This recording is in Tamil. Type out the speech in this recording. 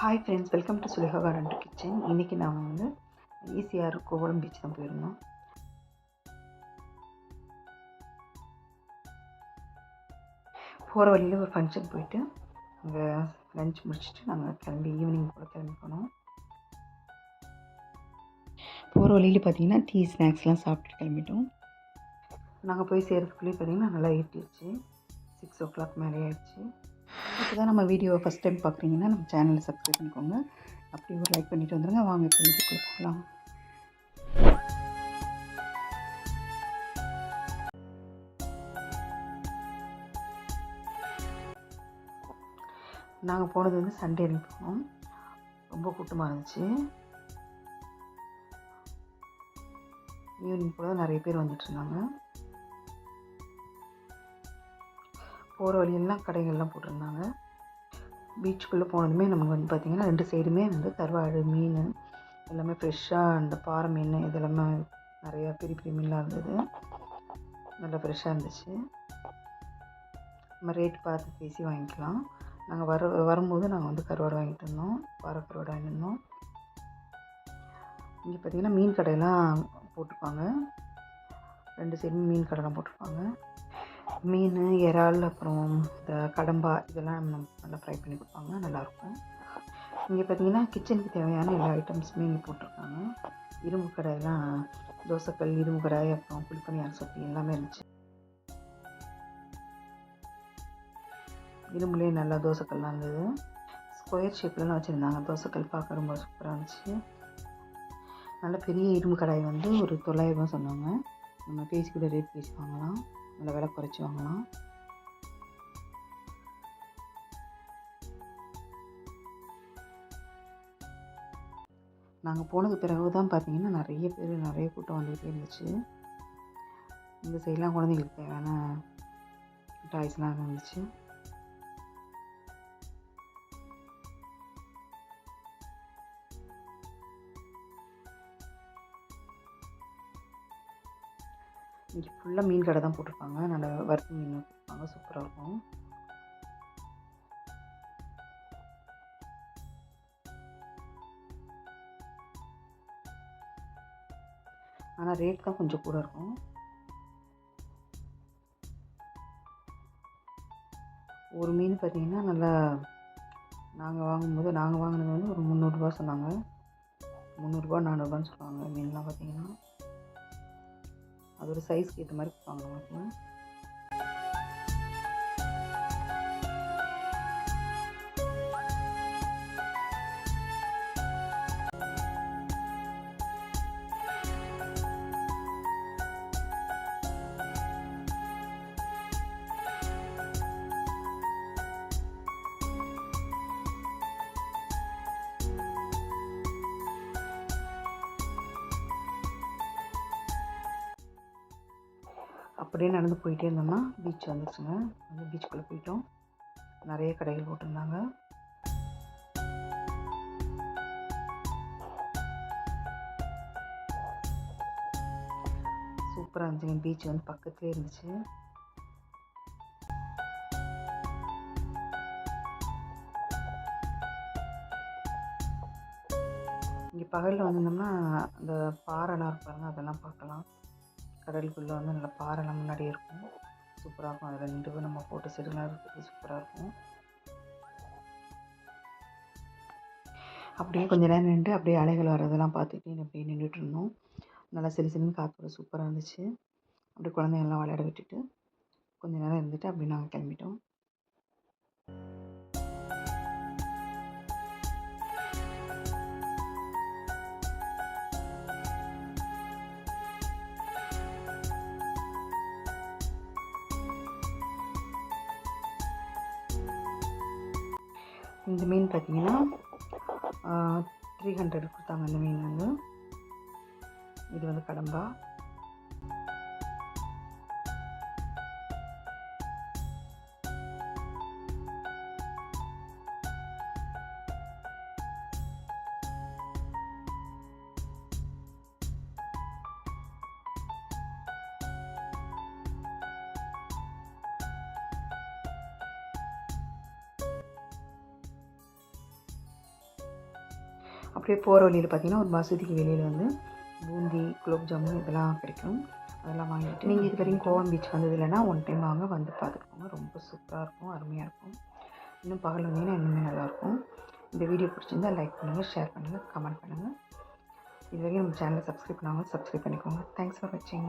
Hi friends welcome to Sulekha garden kitchen இன்றைக்கி நாங்கள் வந்து ஈசிஆர் கோவளம் பீச் தான் போயிருந்தோம் போகிற வழியில் ஒரு ஃபங்க்ஷன் போயிட்டு அங்கே லஞ்ச் முடிச்சுட்டு நாங்கள் கிளம்பி ஈவினிங் கூட கிளம்பி போனோம். போகிற வழியில் பார்த்தீங்கன்னா டீ ஸ்நாக்ஸ்லாம் சாப்பிட்டு கிளம்பிட்டோம். நாங்கள் போய் சேர்றதுக்குள்ளேயே பார்த்தீங்கன்னா நல்லா ஏற்றிடுச்சு சிக்ஸ் ஓ கிளாக் மேலே ஆயிடுச்சு. இப்போ தான் நம்ம வீடியோவை ஃபஸ்ட் டைம் பார்க்குறீங்கன்னா நம்ம சேனலை சப்ஸ்கிரைப் பண்ணிக்கோங்க. அப்படி ஒரு லைக் பண்ணிட்டு வந்துடுங்க வாங்க இப்போ வீடியோக்குள்ளே போகலாம். நாங்கள் போனது வந்து சண்டே அன்னைக்கு போனோம். ரொம்ப கூட்டமாக இருந்துச்சு. ஈவினிங் போல நிறைய பேர் வந்துட்டு இருந்தாங்க. போகிற வழியெல்லாம் கடைகள்லாம் போட்டிருந்தாங்க. பீச்சுக்குள்ளே போனதுமே நமக்கு வந்து பார்த்திங்கன்னா ரெண்டு சைடுமே வந்து கருவாடு மீன் எல்லாமே ஃப்ரெஷ்ஷாக அந்த பாறை மீன் இதெல்லாமே நிறையா பெரிய பெரிய மீன்லாம் இருந்தது. நல்லா ஃப்ரெஷ்ஷாக இருந்துச்சு. நம்ம ரேட் பார்த்து பேசி வாங்கிக்கலாம். நாங்கள் வர வரும்போது நாங்கள் வந்து கருவாடு வாங்கிட்டு இருந்தோம் பாறை கருவாடு வாங்கிட்டு இருந்தோம் இங்கே பார்த்திங்கன்னா மீன் கடையெல்லாம் போட்டிருப்பாங்க. ரெண்டு சைடும் மீன் கடைலாம் போட்டிருப்பாங்க. மீன் இறால் அப்புறம் இந்த கடம்பா இதெல்லாம் நல்லா ஃப்ரை பண்ணி கொடுப்பாங்க. நல்லாயிருக்கும். இங்கே பார்த்தீங்கன்னா கிச்சனுக்கு தேவையான எல்லா ஐட்டம்ஸுமே இங்கே போட்டிருக்காங்க. இரும்பு கடையெல்லாம் தோசைக்கல் இரும்பு கடாய் அப்புறம் புளிப்பணியார் சட்டி எல்லாமே இருந்துச்சு. இரும்புலேயே நல்லா தோசைக்கல்லாம் இருந்தது. ஸ்கொயர் ஷேப்லலாம் வச்சுருந்தாங்க. தோசைக்கல் பார்க்க ரொம்ப சூப்பராக இருந்துச்சு. நல்ல பெரிய இரும்பு கடாய் வந்து ஒரு தொள்ளாயிரரூபா சொன்னாங்க. நம்ம பேசி கூட ரேட் பேசி வாங்கலாம். நல்ல விலை குறைச்சி வாங்கலாம். நாங்கள் போனது பிறகு தான் பார்த்தீங்கன்னா நிறைய பேர் நிறைய கூட்டம் வந்துகிட்டே இருந்துச்சு. இந்த சைட்லாம் குழந்தைங்களுக்கு தேவையான டாய்ஸ்லாம் இருந்துச்சு. இங்கே ஃபுல்லாக மீன் கடை தான் போட்டிருப்பாங்க. நல்ல வறுத்து மீன் போட்டிருப்பாங்க சூப்பராக இருக்கும். ஆனால் ரேட் தான் கொஞ்சம் கூட இருக்கும். ஒரு மீன் பார்த்தீங்கன்னா நல்லா நாங்கள் வாங்கும்போது நாங்கள் வாங்கினது வந்து ஒரு முந்நூறுரூவா சொன்னாங்க. முந்நூறுரூபா நானூறுபான்னு சொல்லுவாங்க. மீன்லாம் பார்த்தீங்கன்னா அதோட சைஸ்க்கு ஏற்ற மாதிரி கொடுப்பாங்க நமக்கு அப்படியே நடந்து போயிட்டே இருந்தோம்னா பீச் வந்துச்சுங்க வந்து பீச்சுக்குள்ளே போயிட்டோம். நிறைய கடைகள் போட்டிருந்தாங்க. சூப்பராக இருந்துச்சுங்க. பீச் வந்து பக்கத்துலேயே இருந்துச்சு. இங்கே பகலில் வந்திருந்தோம்னா அந்த பாறைலாம் இருப்பாங்க அதெல்லாம் பார்க்கலாம். கடலுக்குள்ளே வந்து நல்ல பாறைலாம் முன்னாடி இருக்கும். சூப்பராக இருக்கும் அதில் நின்று நம்ம ஃபோட்டோ எடுக்கலாம் இருக்கிறது சூப்பராக இருக்கும் அப்படியே கொஞ்ச நேரம் நின்று அப்படியே அலைகள் வர்றதெல்லாம் பார்த்துட்டு அப்படியே நின்றுட்டு இருந்தோம். நல்லா சிறு சிலுன்னு காற்று சூப்பராக இருந்துச்சு. அப்படியே குழந்தைங்கள்லாம் விளையாட விட்டுட்டு கொஞ்ச நேரம் இருந்துட்டு அப்படியே நாங்கள் கிளம்பிட்டோம். இந்த மீன் பார்த்தீங்கன்னா த்ரீ ஹண்ட்ரட் கொடுத்தாங்க இந்த மீன் வந்து. இது வந்து கடம்பா. அப்படியே போகிற வழியில் பார்த்தீங்கன்னா ஒரு மசூதிக்கு வெளியில் வந்து பூந்தி குலோப் ஜாமுன் இதெல்லாம் கிடைக்கும். அதெல்லாம் வாங்கிட்டு நீங்கள் இது வரைக்கும் கோவம் பீச் வந்தது இல்லைன்னா ஒன் டைம் வாங்க வந்து பார்த்துக்கோங்க ரொம்ப சூப்பராக இருக்கும் அருமையாக இருக்கும். இன்னும் பகல் வந்தீங்கன்னா இன்னுமே நல்லாயிருக்கும் இந்த வீடியோ பிடிச்சிருந்தா லைக் பண்ணுங்கள் ஷேர் பண்ணுங்கள் கமெண்ட் பண்ணுங்கள் இது வரைக்கும் நம்ம சேனலை சப்ஸ்கிரைப் பண்ணாமல் சப்ஸ்கிரைப் பண்ணிக்கோங்க. தேங்க்ஸ் ஃபார் வாட்சிங்